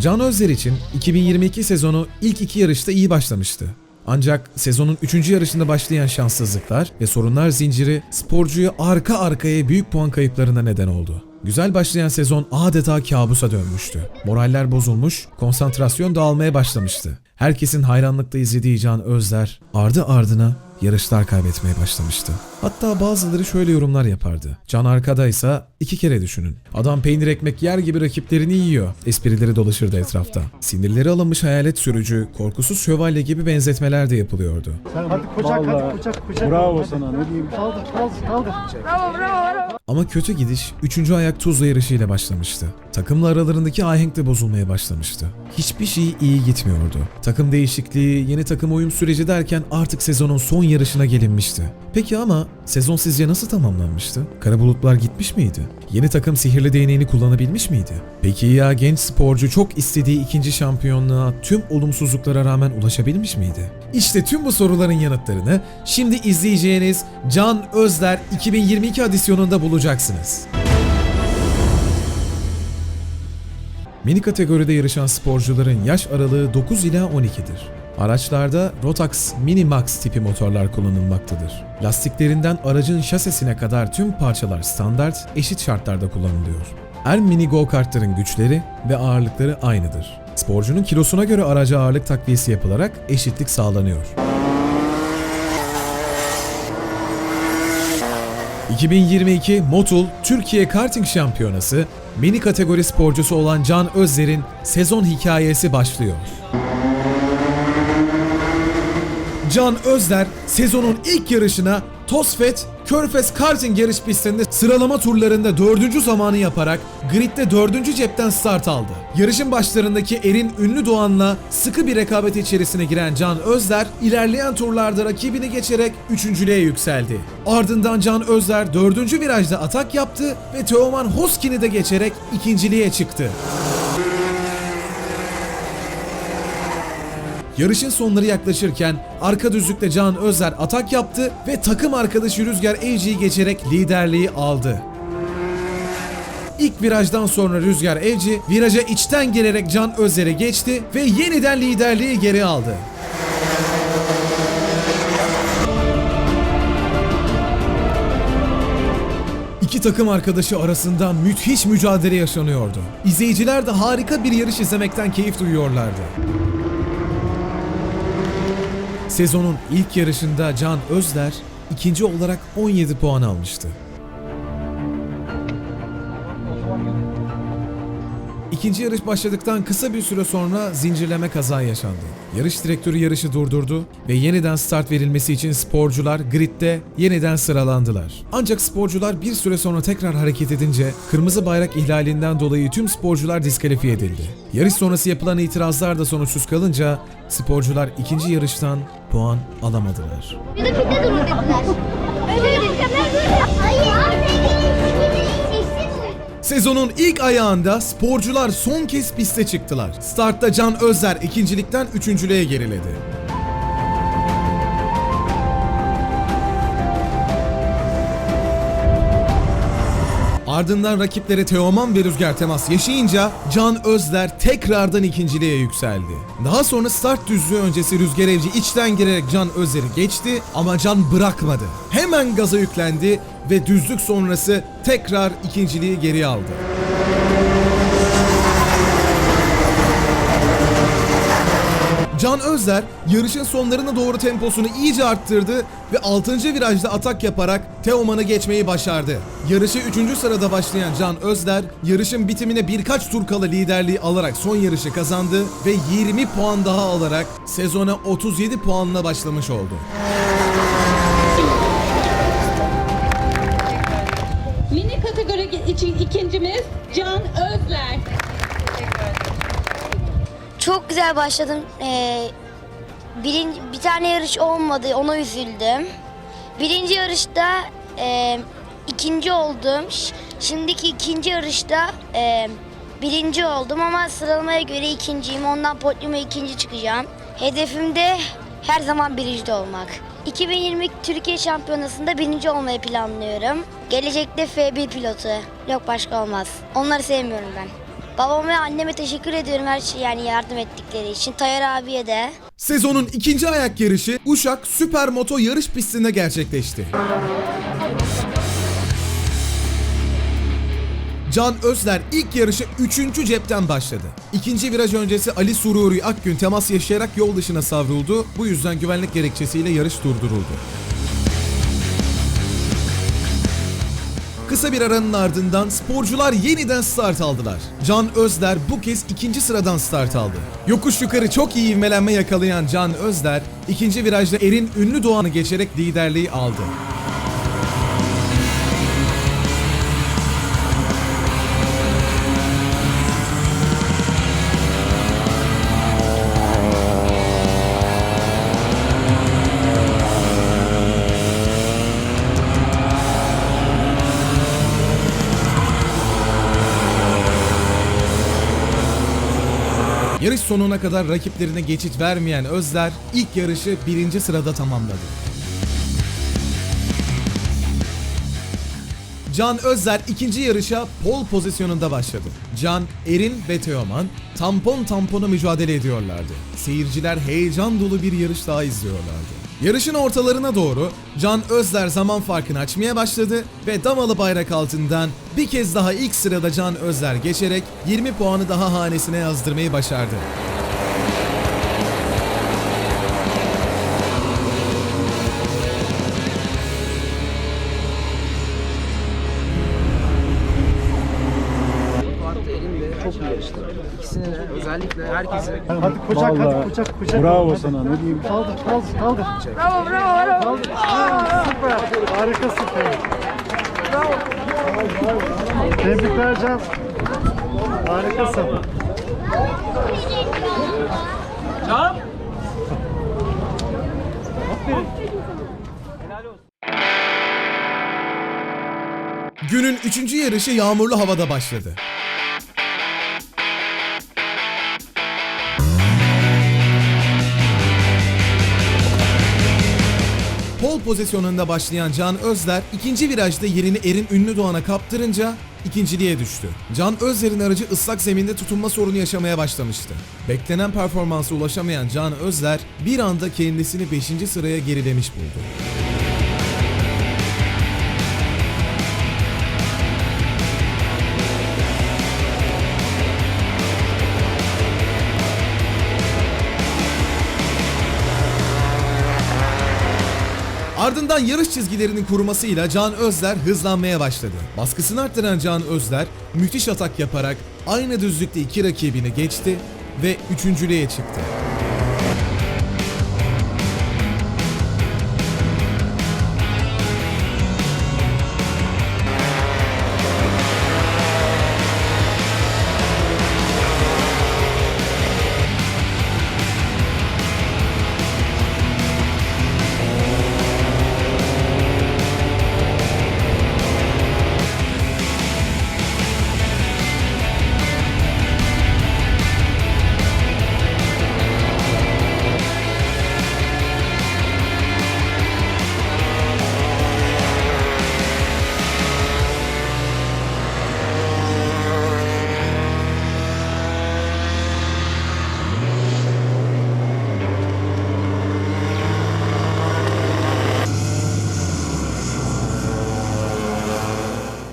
Can Özler için 2022 sezonu ilk iki yarışta iyi başlamıştı. Ancak sezonun 3. yarışında başlayan şanssızlıklar ve sorunlar zinciri sporcuyu arka arkaya büyük puan kayıplarına neden oldu. Güzel başlayan sezon adeta kabusa dönmüştü. Moraller bozulmuş, konsantrasyon dağılmaya başlamıştı. Herkesin hayranlıkla izlediği Can Özler ardı ardına yarışlar kaybetmeye başlamıştı. Hatta bazıları şöyle yorumlar yapardı. Can arkadaysa iki kere düşünün. Adam peynir ekmek yer gibi rakiplerini yiyor. Esprileri dolaşırdı etrafta. Sinirleri alınmış hayalet sürücü, korkusuz şövalye gibi benzetmeler de yapılıyordu. Hadi kucak, hadi kucak, kucak. Bravo Hadi. sana ne diyeyim. Kaldır, kaldır, kaldır. Ama kötü gidiş 3. ayak Tuzla yarışıyla başlamıştı. Takımla aralarındaki ahenk de bozulmaya başlamıştı. Hiçbir şey iyi gitmiyordu. Takım değişikliği, yeni takım uyum süreci derken artık sezonun son yarışına gelinmişti. Peki ama sezon sizce nasıl tamamlanmıştı? Kara bulutlar gitmiş miydi? Yeni takım sihirli değneğini kullanabilmiş miydi? Peki ya genç sporcu çok istediği ikinci şampiyonluğa tüm olumsuzluklara rağmen ulaşabilmiş miydi? İşte tüm bu soruların yanıtlarını şimdi izleyeceğiniz Can Özler 2022 adisyonunda bulacaksınız. Mini kategoride yarışan sporcuların yaş aralığı 9 ila 12'dir. Araçlarda Rotax Mini Max tipi motorlar kullanılmaktadır. Lastiklerinden aracın şasisine kadar tüm parçalar standart, eşit şartlarda kullanılıyor. Er mini go-kartların güçleri ve ağırlıkları aynıdır. Sporcunun kilosuna göre araca ağırlık takviyesi yapılarak eşitlik sağlanıyor. 2022 Motul Türkiye Karting Şampiyonası mini kategori sporcusu olan Can Özler'in sezon hikayesi başlıyor. Can Özler sezonun ilk yarışına Tosfet Körfez Karting yarış pistinde sıralama turlarında dördüncü zamanı yaparak gridde dördüncü cepten start aldı. Yarışın başlarındaki Erin Ünlü Doğan'la sıkı bir rekabet içerisine giren Can Özler ilerleyen turlarda rakibini geçerek üçüncülüğe yükseldi. Ardından Can Özler dördüncü virajda atak yaptı ve Teoman Hoskin'i de geçerek ikinciliğe çıktı. Yarışın sonları yaklaşırken arka düzlükte Can Özler atak yaptı ve takım arkadaşı Rüzgar Evci'yi geçerek liderliği aldı. İlk virajdan sonra Rüzgar Evci viraja içten gelerek Can Özler'e geçti ve yeniden liderliği geri aldı. İki takım arkadaşı arasında müthiş mücadele yaşanıyordu. İzleyiciler de harika bir yarış izlemekten keyif duyuyorlardı. Sezonun ilk yarışında Can Özler ikinci olarak 17 puan almıştı. İkinci yarış başladıktan kısa bir süre sonra zincirleme kaza yaşandı. Yarış direktörü yarışı durdurdu ve yeniden start verilmesi için sporcular gridde yeniden sıralandılar. Ancak sporcular bir süre sonra tekrar hareket edince kırmızı bayrak ihlalinden dolayı tüm sporcular diskalifiye edildi. Yarış sonrası yapılan itirazlar da sonuçsuz kalınca sporcular ikinci yarıştan puan alamadılar. Bir de pide durun dediler. Sezonun ilk ayağında sporcular son kez piste çıktılar. Startta Can Özler ikincilikten üçüncülüğe geriledi. Ardından rakiplere Teoman ve Rüzgar temas yaşayınca Can Özler tekrardan ikinciliğe yükseldi. Daha sonra start düzlüğü öncesi Rüzgar Evci içten girerek Can Özler'i geçti ama Can bırakmadı. Hemen gaza yüklendi ve düzlük sonrası tekrar ikinciliği geri aldı. Can Özler yarışın sonlarına doğru temposunu iyice arttırdı ve 6. virajda atak yaparak Teoman'ı geçmeyi başardı. Yarışı 3. sırada başlayan Can Özler yarışın bitimine birkaç tur kala liderliği alarak son yarışı kazandı ve 20 puan daha alarak sezona 37 puanla başlamış oldu. Mini kategori için ikincimiz Can Özler. Çok güzel başladım. Ee, birin, bir tane yarış olmadı. Ona üzüldüm. Birinci yarışta e, ikinci oldum. Şimdiki ikinci yarışta e, birinci oldum ama sıralamaya göre ikinciyim. Ondan podyuma ikinci çıkacağım. Hedefim de her zaman birinci olmak. 2020 Türkiye Şampiyonası'nda birinci olmayı planlıyorum. Gelecekte F1 pilotu. Yok başka olmaz. Onları sevmiyorum ben. Babama ve anneme teşekkür ediyorum her şey yani yardım ettikleri için. Tayyar abiye de. Sezonun ikinci ayak yarışı Uşak Süpermoto yarış pistinde gerçekleşti. Can Özler ilk yarışı 3. cepten başladı. İkinci viraj öncesi Ali Sururi Akgün temas yaşayarak yol dışına savruldu. Bu yüzden güvenlik gerekçesiyle yarış durduruldu. Kısa bir aranın ardından sporcular yeniden start aldılar. Can Özler bu kez ikinci sıradan start aldı. Yokuş yukarı çok iyi ivmelenme yakalayan Can Özler, ikinci virajda Erin Ünlü Doğan'ı geçerek liderliği aldı. Sonuna kadar rakiplerine geçit vermeyen Özler ilk yarışı birinci sırada tamamladı. Can Özler ikinci yarışa pol pozisyonunda başladı. Can, Erin ve Teoman tampon tampona mücadele ediyorlardı. Seyirciler heyecan dolu bir yarış daha izliyorlardı. Yarışın ortalarına doğru Can Özler zaman farkını açmaya başladı ve damalı bayrak altından bir kez daha ilk sırada Can Özler geçerek 20 puanı daha hanesine yazdırmayı başardı. Özellikle herkese Hadi kucak hadi kucak kucak. Bravo Hadi. sana ne diyeyim. Kaldır kaldır kaldır. Bravo bravo bravo. Kaldır. Aa, süper. Harikasın. Bravo. Tebrikler Can. Harikasın. Günün üçüncü yarışı yağmurlu havada başladı. Pozisyonunda başlayan Can Özler ikinci virajda yerini Erin Ünlü Doğan'a kaptırınca ikinciliğe düştü. Can Özler'in aracı ıslak zeminde tutunma sorunu yaşamaya başlamıştı. Beklenen performansa ulaşamayan Can Özler bir anda kendisini 5. sıraya gerilemiş buldu. Ardından yarış çizgilerinin kurumasıyla Can Özler hızlanmaya başladı. Baskısını arttıran Can Özler müthiş atak yaparak aynı düzlükte iki rakibini geçti ve üçüncülüğe çıktı.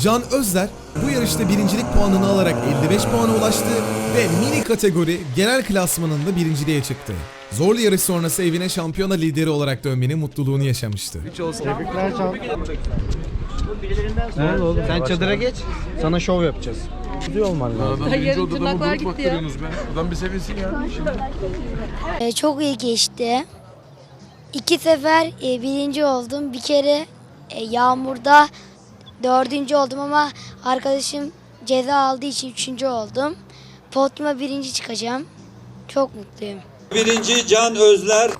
Can Özler bu yarışta birincilik puanını alarak 55 puana ulaştı ve mini kategori genel klasmanında birinciliğe çıktı. Zorlu yarış sonrası evine şampiyona lideri olarak dönmenin mutluluğunu yaşamıştı. Tebrikler Can. Sen çadıra geç. Sana şov yapacağız. Kuzuyor olman lazım. Hayır, tırnaklar gitti ya. Adam bir sevinsin ya. Ee, çok iyi geçti. İki sefer e, birinci oldum. Bir kere e, yağmurda dördüncü oldum ama arkadaşım ceza aldığı için üçüncü oldum. Podyuma birinci çıkacağım. Çok mutluyum. Birinci Can Özler.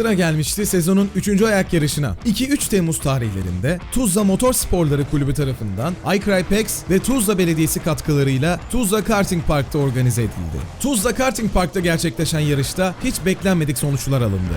Sıra gelmişti sezonun 3. ayak yarışına. 2-3 Temmuz tarihlerinde Tuzla Motorsporları Kulübü tarafından iCrypex ve Tuzla Belediyesi katkılarıyla Tuzla Karting Park'ta organize edildi. Tuzla Karting Park'ta gerçekleşen yarışta hiç beklenmedik sonuçlar alındı.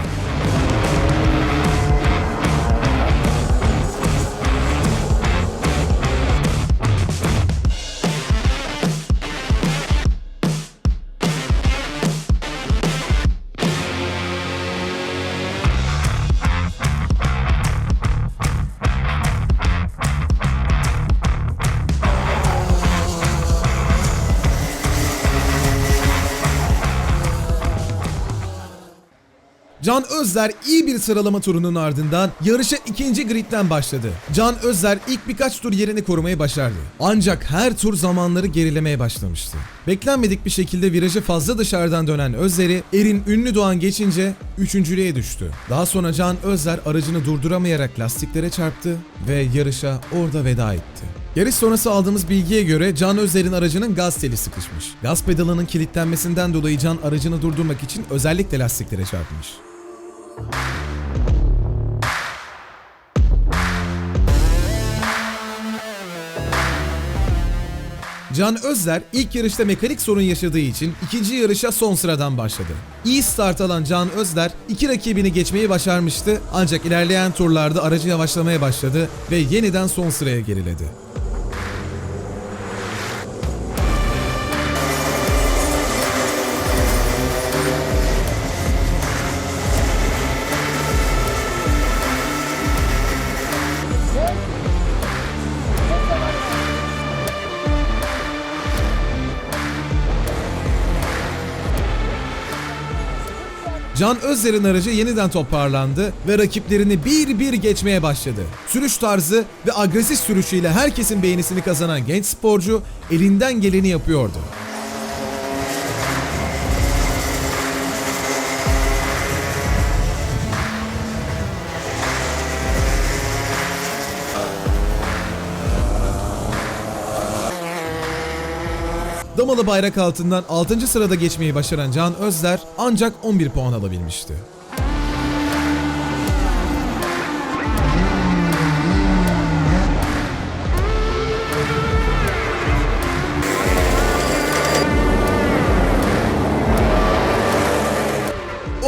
Can Özler iyi bir sıralama turunun ardından yarışa ikinci gridden başladı. Can Özler ilk birkaç tur yerini korumayı başardı. Ancak her tur zamanları gerilemeye başlamıştı. Beklenmedik bir şekilde virajı fazla dışarıdan dönen Özler'i Erin Ünlü Doğan geçince üçüncülüğe düştü. Daha sonra Can Özler aracını durduramayarak lastiklere çarptı ve yarışa orada veda etti. Yarış sonrası aldığımız bilgiye göre Can Özler'in aracının gaz teli sıkışmış. Gaz pedalının kilitlenmesinden dolayı Can aracını durdurmak için özellikle lastiklere çarpmış. Can Özler ilk yarışta mekanik sorun yaşadığı için ikinci yarışa son sıradan başladı. İyi start alan Can Özler iki rakibini geçmeyi başarmıştı ancak ilerleyen turlarda aracı yavaşlamaya başladı ve yeniden son sıraya geriledi. Can Özler'in aracı yeniden toparlandı ve rakiplerini bir bir geçmeye başladı. Sürüş tarzı ve agresif sürüşüyle herkesin beğenisini kazanan genç sporcu elinden geleni yapıyordu. Damalı bayrak altından 6. sırada geçmeyi başaran Can Özler ancak 11 puan alabilmişti.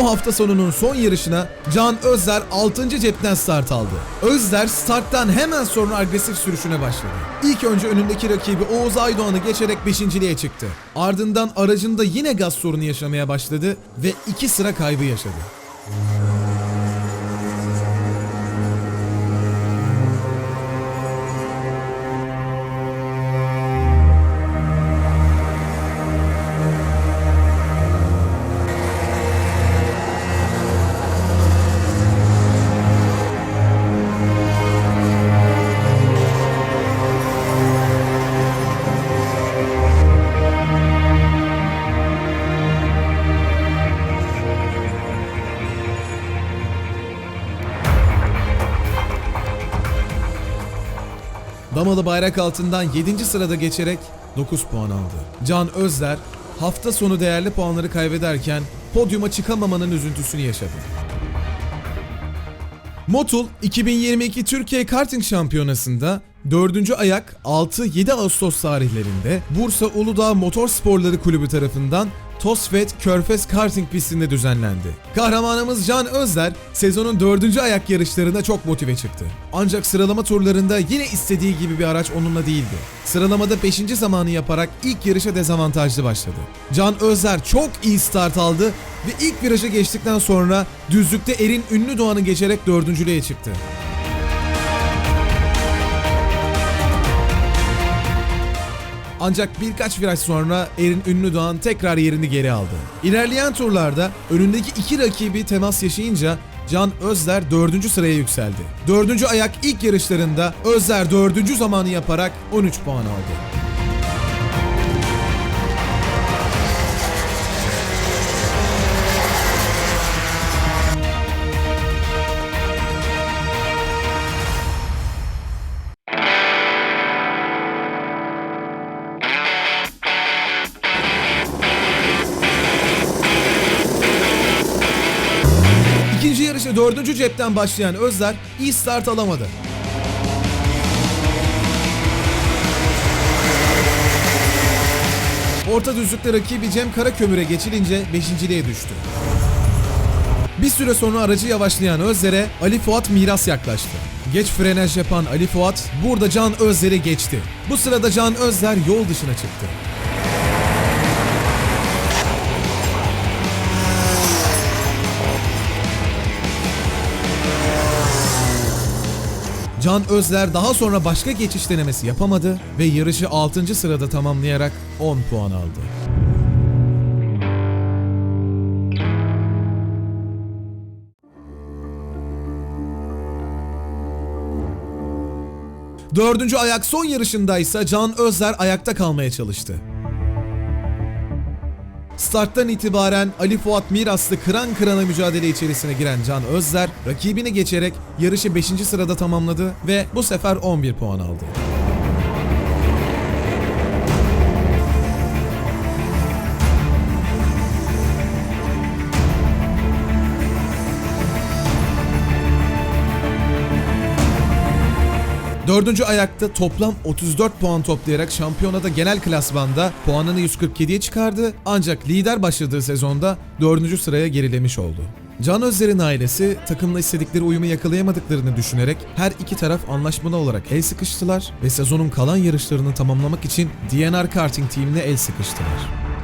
Hafta sonunun son yarışına Can Özler 6. cepten start aldı. Özler starttan hemen sonra agresif sürüşüne başladı. İlk önce önündeki rakibi Oğuz Aydoğan'ı geçerek 5.liğe çıktı. Ardından aracında yine gaz sorunu yaşamaya başladı ve 2 sıra kaybı yaşadı. Damalı bayrak altından 7. sırada geçerek 9 puan aldı. Can Özler hafta sonu değerli puanları kaybederken podyuma çıkamamanın üzüntüsünü yaşadı. Motul 2022 Türkiye Karting Şampiyonası'nda 4. ayak 6-7 Ağustos tarihlerinde Bursa Uludağ Motorsporları Kulübü tarafından Tosfet Körfez Karting pistinde düzenlendi. Kahramanımız Can Özler sezonun 4. ayak yarışlarına çok motive çıktı. Ancak sıralama turlarında yine istediği gibi bir araç onunla değildi. Sıralamada 5. zamanı yaparak ilk yarışa dezavantajlı başladı. Can Özler çok iyi start aldı ve ilk viraja geçtikten sonra düzlükte Erin Ünlü Doğan'ı geçerek dördüncülüğe çıktı. Ancak birkaç viraj sonra Erin Ünlü Doğan tekrar yerini geri aldı. İlerleyen turlarda önündeki iki rakibi temas yaşayınca Can Özler 4. sıraya yükseldi. 4. ayak ilk yarışlarında Özler 4. zamanı yaparak 13 puan aldı. Dördüncü cepten başlayan Özler iyi start alamadı. Orta düzlükte rakibi Cem Karakömür'e geçilince beşinciliğe düştü. Bir süre sonra aracı yavaşlayan Özler'e Ali Fuat Miras yaklaştı. Geç frenaj yapan Ali Fuat burada Can Özler'i geçti. Bu sırada Can Özler yol dışına çıktı. Can Özler daha sonra başka geçiş denemesi yapamadı ve yarışı 6. sırada tamamlayarak 10 puan aldı. Dördüncü ayak son yarışındaysa Can Özler ayakta kalmaya çalıştı. Starttan itibaren Ali Fuat Miras'lı kıran kırana mücadele içerisine giren Can Özler rakibini geçerek yarışı 5. sırada tamamladı ve bu sefer 11 puan aldı. Dördüncü ayakta toplam 34 puan toplayarak şampiyonada genel klasmanda puanını 147'ye çıkardı ancak lider başladığı sezonda dördüncü sıraya gerilemiş oldu. Can Özler'in ailesi takımla istedikleri uyumu yakalayamadıklarını düşünerek her iki taraf anlaşmalı olarak el sıkıştılar ve sezonun kalan yarışlarını tamamlamak için DNR Karting Team'ine el sıkıştılar.